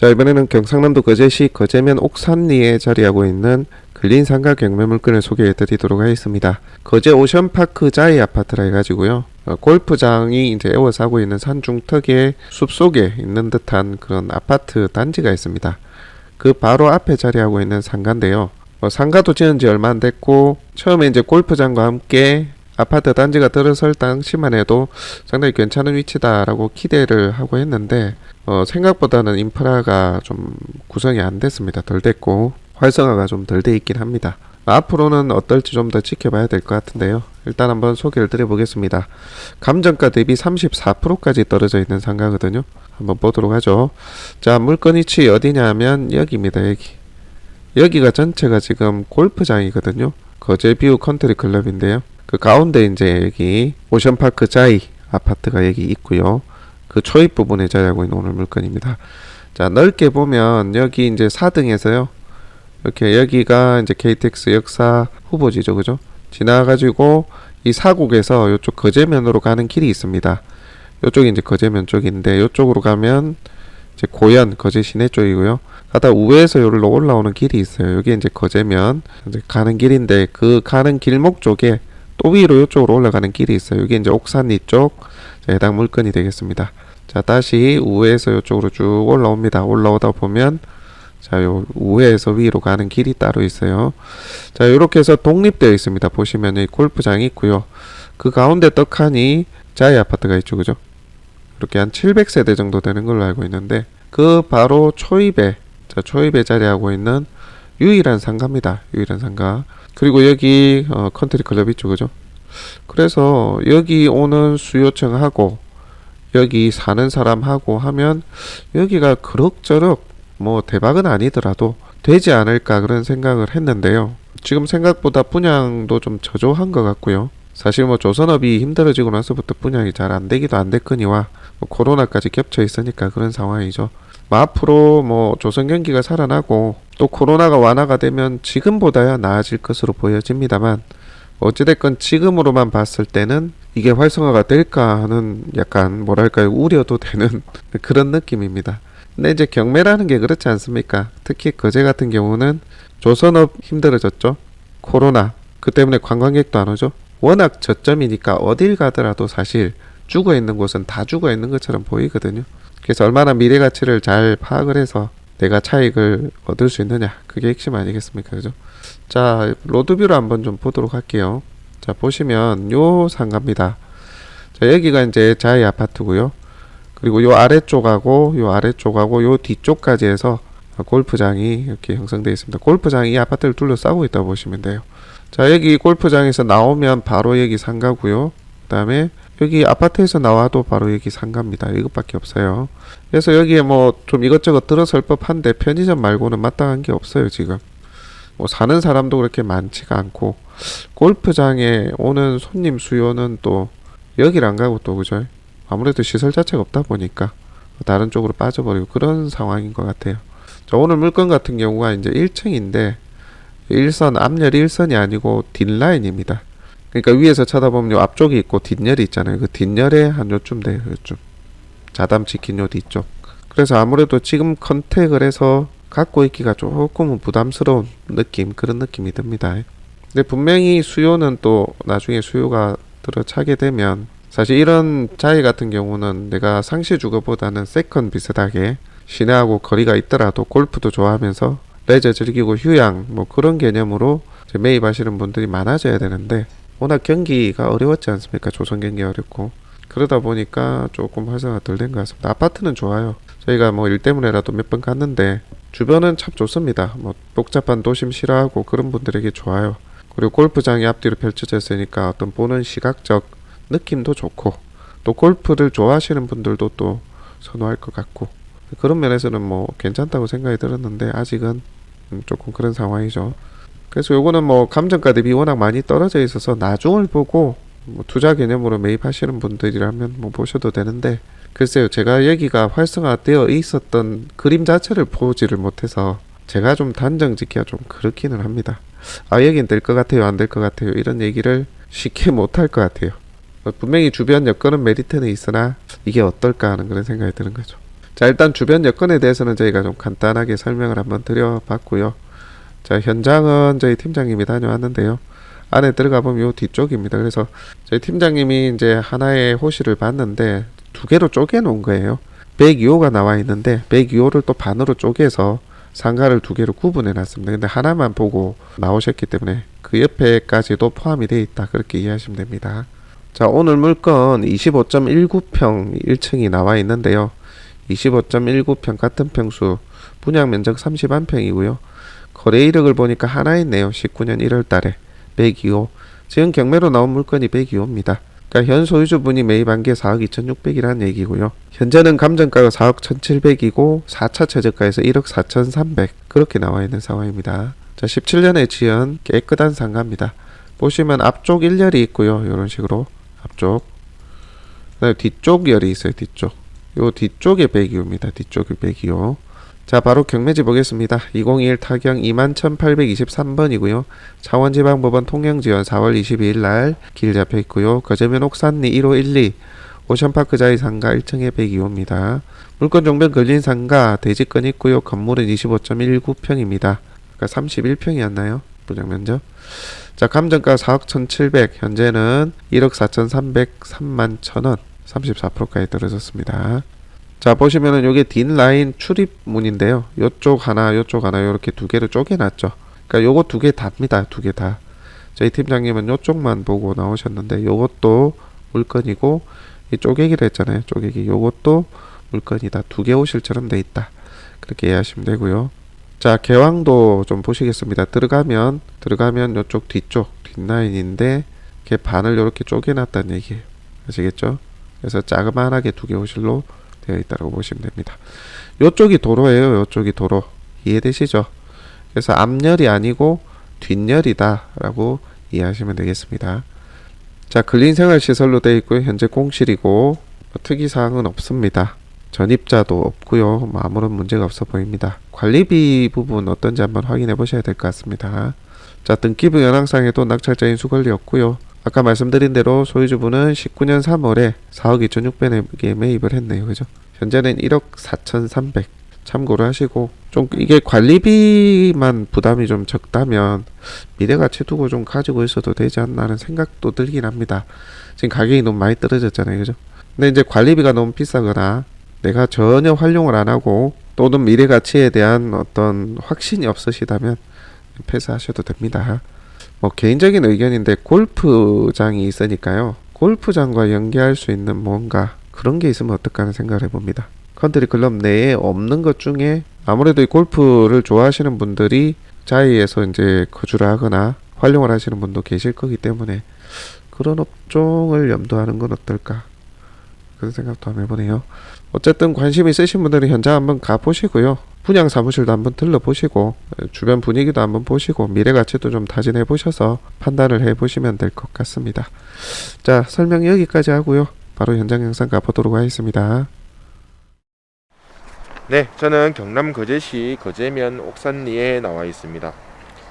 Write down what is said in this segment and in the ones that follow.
자 이번에는 경상남도 거제시 거제면 옥산리에 자리하고 있는 근린 상가 경매 물건을 소개해 드리도록 하겠습니다. 거제 오션파크 자이 아파트라 해가지고요. 어, 골프장이 이제 에워싸고 있는 산중턱의 숲속에 있는 듯한 그런 아파트 단지가 있습니다. 그 바로 앞에 자리하고 있는 상가인데요. 어, 상가도 지은 지 얼마 안 됐고 처음에 이제 골프장과 함께 아파트 단지가 들어설 당시만 해도 상당히 괜찮은 위치다라고 기대를 하고 했는데 어, 생각보다는 인프라가 좀 구성이 안 됐습니다. 덜 됐고 활성화가 좀 덜 돼 있긴 합니다. 앞으로는 어떨지 좀 더 지켜봐야 될 것 같은데요. 일단 한번 소개를 드려보겠습니다. 감정가 대비 34%까지 떨어져 있는 상가거든요. 한번 보도록 하죠. 자, 물건 위치 어디냐면 여기입니다. 여기. 여기가 전체가 지금 골프장이거든요. 거제뷰 컨트리 클럽인데요. 그 가운데 이제 여기 오션파크 자이 아파트가 여기 있고요. 그 초입 부분에 자리하고 있는 오늘 물건입니다. 자, 넓게 보면 여기 이제 4등에서요. 이렇게 여기가 이제 KTX 역사 후보지죠. 그죠? 지나가지고 이 사곡에서 이쪽 거제면으로 가는 길이 있습니다. 이쪽이 이제 거제면 쪽인데 이쪽으로 가면 이제 고현 거제 시내 쪽이고요. 가다 우회에서 여기로 올라오는 길이 있어요. 여기 이제 거제면 이제 가는 길인데 그 가는 길목 쪽에 또 위로 이쪽으로 올라가는 길이 있어요. 여기 이제 옥산리 쪽 자, 해당 물건이 되겠습니다. 자 다시 우회에서 이쪽으로 쭉 올라옵니다. 올라오다 보면 자, 요 우회에서 위로 가는 길이 따로 있어요. 자, 이렇게 해서 독립되어 있습니다. 보시면 이 골프장이 있고요. 그 가운데 떡하니 자이 아파트가 있죠, 그죠? 이렇게 한 700세대 정도 되는 걸로 알고 있는데 그 바로 초입에 자, 초입에 자리하고 있는 유일한 상가입니다. 유일한 상가. 그리고 여기 어, 컨트리 클럽 있죠, 그죠? 그래서 여기 오는 수요층하고 여기 사는 사람하고 하면 여기가 그럭저럭 뭐 대박은 아니더라도 되지 않을까 그런 생각을 했는데요. 지금 생각보다 분양도 좀 저조한 것 같고요. 사실 뭐 조선업이 힘들어지고 나서부터 분양이 잘 안 되기도 안 됐거니와 뭐 코로나까지 겹쳐 있으니까 그런 상황이죠. 뭐 앞으로 뭐 조선 경기가 살아나고 또 코로나가 완화가 되면 지금보다야 나아질 것으로 보여집니다만 어찌됐건 지금으로만 봤을 때는 이게 활성화가 될까 하는 약간 뭐랄까요 우려도 되는 그런 느낌입니다. 근데 이제 경매라는 게 그렇지 않습니까? 특히 거제 같은 경우는 조선업 힘들어졌죠. 코로나 그 때문에 관광객도 안 오죠. 워낙 저점이니까 어딜 가더라도 사실 죽어 있는 곳은 다 죽어 있는 것처럼 보이거든요. 그래서 얼마나 미래 가치를 잘 파악을 해서 내가 차익을 얻을 수 있느냐 그게 핵심 아니겠습니까, 그죠? 자 로드뷰를 한번 좀 보도록 할게요. 자 보시면 요 상가입니다. 자 여기가 이제 자이 아파트고요. 그리고 요 아래쪽하고 요 아래쪽하고 요 뒤쪽까지 해서 골프장이 이렇게 형성되어 있습니다. 골프장이 이 아파트를 둘러싸고 있다고 보시면 돼요. 자 여기 골프장에서 나오면 바로 여기 상가고요. 그 다음에 여기 아파트에서 나와도 바로 여기 상가입니다. 이것밖에 없어요. 그래서 여기에 뭐 좀 이것저것 들어설 법한데 편의점 말고는 마땅한 게 없어요 지금. 뭐 사는 사람도 그렇게 많지가 않고 골프장에 오는 손님 수요는 또 여기를 안 가고 또 그죠? 아무래도 시설 자체가 없다 보니까 다른 쪽으로 빠져버리고 그런 상황인 것 같아요. 자, 오늘 물건 같은 경우가 이제 1층인데 일선 앞열 1선이 아니고 뒷라인입니다. 그러니까 위에서 쳐다보면 요 앞쪽이 있고 뒷열이 있잖아요. 그 뒷열에 한 요쯤 돼요. 요쯤 자담 지킨 요 뒤쪽. 그래서 아무래도 지금 컨택을 해서 갖고 있기가 조금은 부담스러운 느낌 그런 느낌이 듭니다. 근데 분명히 수요는 또 나중에 수요가 들어차게 되면 사실 이런 자이 같은 경우는 내가 상시 주거보다는 세컨 비슷하게 시내하고 거리가 있더라도 골프도 좋아하면서 레저 즐기고 휴양 뭐 그런 개념으로 매입하시는 분들이 많아져야 되는데 워낙 경기가 어려웠지 않습니까? 조선 경기 어렵고 그러다 보니까 조금 활성화 덜 된 것 같습니다. 아파트는 좋아요. 저희가 뭐 일 때문에라도 몇 번 갔는데 주변은 참 좋습니다. 뭐 복잡한 도심 싫어하고 그런 분들에게 좋아요. 그리고 골프장이 앞뒤로 펼쳐져 있으니까 어떤 보는 시각적 느낌도 좋고 또 골프를 좋아하시는 분들도 또 선호할 것 같고 그런 면에서는 뭐 괜찮다고 생각이 들었는데 아직은 음, 조금 그런 상황이죠. 그래서 요거는 뭐 감정가 대비 워낙 많이 떨어져 있어서 나중을 보고 뭐 투자 개념으로 매입하시는 분들이라면 뭐 보셔도 되는데 글쎄요 제가 여기가 활성화되어 있었던 그림 자체를 보지를 못해서 제가 좀 단정 짓기가 좀 그렇기는 합니다. 아 여긴 될것 같아요 안 될 것 같아요 이런 얘기를 쉽게 못할 것 같아요. 분명히 주변 여건은 메리트는 있으나 이게 어떨까 하는 그런 생각이 드는 거죠. 자, 일단 주변 여건에 대해서는 저희가 좀 간단하게 설명을 한번 드려봤고요. 자, 현장은 저희 팀장님이 다녀왔는데요. 안에 들어가 보면 요 뒤쪽입니다. 그래서 저희 팀장님이 이제 하나의 호실을 봤는데 두 개로 쪼개 놓은 거예요. 102호가 나와 있는데 102호를 또 반으로 쪼개서 상가를 두 개로 구분해 놨습니다. 근데 하나만 보고 나오셨기 때문에 그 옆에까지도 포함이 돼 있다. 그렇게 이해하시면 됩니다. 자, 오늘 물건 25.19평 1층이 나와 있는데요. 25.19평 같은 평수 분양 면적 31평이고요. 거래 이력을 보니까 하나 있네요. 19년 1월 달에 102호. 지금 경매로 나온 물건이 102호입니다. 그러니까 현 소유주분이 매입한 게 4억 2,600이라는 얘기고요. 현재는 감정가가 4억 1,700이고 4차 최저가에서 1억 4,300 그렇게 나와 있는 상황입니다. 자, 17년에 지은 깨끗한 상가입니다. 보시면 앞쪽 1열이 있고요. 이런 식으로 앞쪽. 그다음에 뒤쪽 열이 있어요. 뒤쪽. 요 뒤쪽에 102호입니다. 뒤쪽이 102호. 자, 바로 경매지 보겠습니다. 2021 타경 21,823번이고요. 창원지방법원 통영지원 4월 22일 날 길 잡혀 있고요. 거제면 옥산리 1512 오션파크 자이 상가 1층에 102호입니다. 물건 종변 걸린 상가 대지권 있고요. 건물은 25.19평입니다. 그러니까 31평이었나요? 분양 면적. 자, 감정가 4억 1,700, 현재는 1억 4,300, 3만 1,000원, 34%까지 떨어졌습니다. 자, 보시면은 요게 뒷라인 출입문인데요. 요쪽 하나, 요쪽 하나, 요렇게 두 개를 쪼개놨죠. 그러니까 요거 두 개 답니다. 두 개 다. 저희 팀장님은 요쪽만 보고 나오셨는데 요것도 물건이고 이 쪼개기를 했잖아요. 쪼개기. 요것도 물건이다. 두 개 오실처럼 돼 있다. 그렇게 이해하시면 되고요. 자, 개왕도 좀 보시겠습니다. 들어가면 들어가면 요쪽 뒤쪽 뒷라인인데 걔 반을 요렇게 쪼개놨다는 얘기예요. 아시겠죠? 그래서 자그만하게 두 개 호실로 되어 있다고 보시면 됩니다. 요쪽이 도로예요. 요쪽이 도로. 이해되시죠? 그래서 앞열이 아니고 뒷열이다라고 이해하시면 되겠습니다. 자, 근린생활시설로 되어 있고요. 현재 공실이고 뭐 특이사항은 없습니다. 전입자도 없고요. 뭐 아무런 문제가 없어 보입니다. 관리비 부분 어떤지 한번 확인해 보셔야 될 것 같습니다. 자, 등기부 연항상에도 낙찰자인 수걸리 없고요. 아까 말씀드린 대로 소유주분은 19년 3월에 4억 2,600에 매입을 했네요. 그죠? 현재는 1억 4,300 참고를 하시고 좀 이게 관리비만 부담이 좀 적다면 미래 가치 두고 좀 가지고 있어도 되지 않나 하는 생각도 들긴 합니다. 지금 가격이 너무 많이 떨어졌잖아요. 그죠? 근데 이제 관리비가 너무 비싸거나 내가 전혀 활용을 안 하고 또는 미래 가치에 대한 어떤 확신이 없으시다면 패스하셔도 됩니다. 뭐 개인적인 의견인데 골프장이 있으니까요. 골프장과 연계할 수 있는 뭔가 그런 게 있으면 어떨까 하는 생각을 해봅니다. 컨트리 클럽 내에 없는 것 중에 아무래도 이 골프를 좋아하시는 분들이 자이에서 이제 거주를 하거나 활용을 하시는 분도 계실 거기 때문에 그런 업종을 염두하는 건 어떨까 그런 생각도 한번 해보네요. 어쨌든 관심 있으신 분들은 현장 한번 가보시고요. 분양 사무실도 한번 들러보시고 주변 분위기도 한번 보시고 미래 가치도 좀 타진해 보셔서 판단을 해 보시면 될 것 같습니다. 자 설명 여기까지 하고요. 바로 현장 영상 가보도록 하겠습니다. 네, 저는 경남 거제시 거제면 옥산리에 나와 있습니다.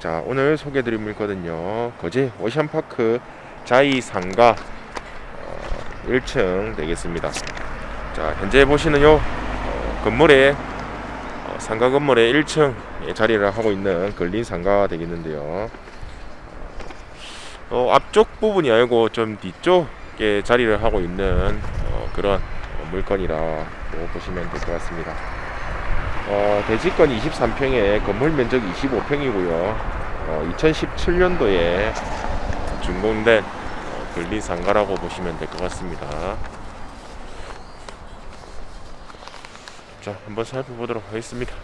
자, 오늘 소개드릴 물건은요. 거제 오션파크 자이 상가 어, 1층 되겠습니다. 자, 현재 보시는 요 어, 건물에 어, 상가 건물의 1층에 자리를 하고 있는 걸린 상가 되겠는데요. 어, 앞쪽 부분이 아니고 좀 뒤쪽에 자리를 하고 있는 어, 그런 어, 물건이라고 보시면 될 것 같습니다. 어, 대지권 23평에 건물 면적 25평이고요. 어, 2017년도에 준공된 어, 근리 상가라고 보시면 될 것 같습니다. 자, 한번 살펴보도록 하겠습니다.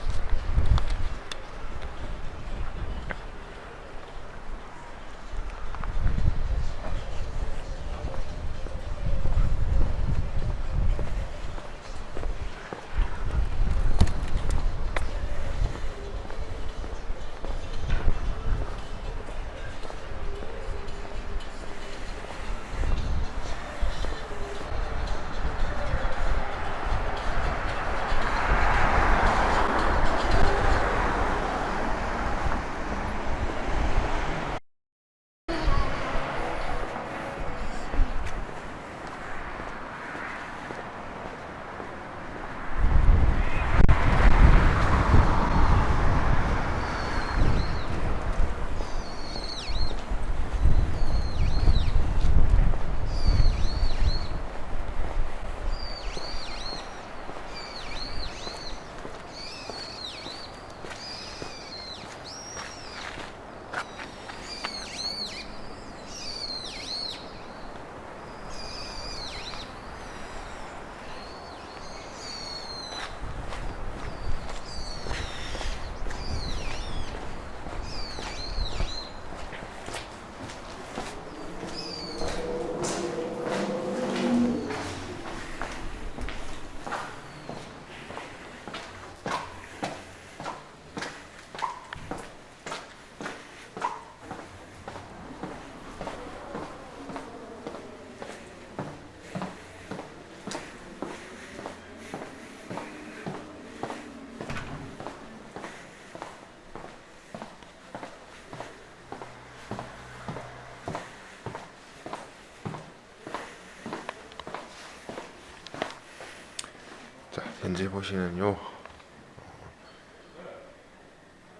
현재 보시는 요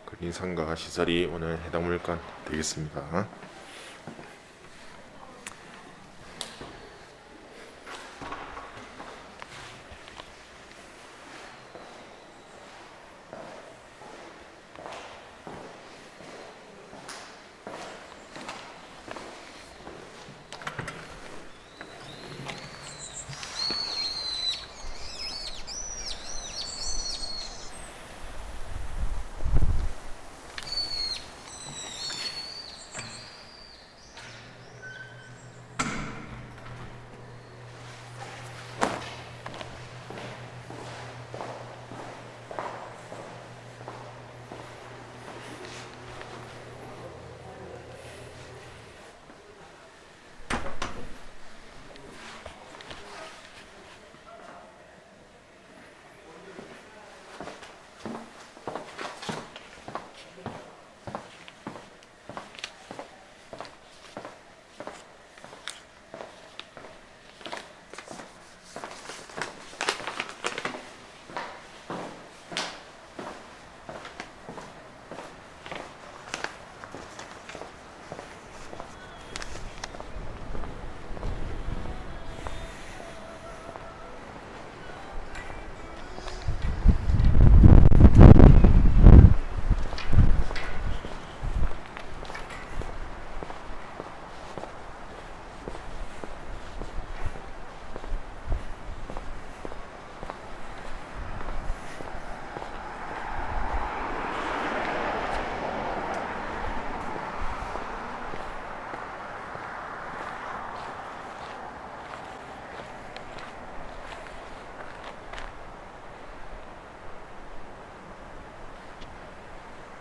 근린상가 시설이 오늘 해당 물건 되겠습니다.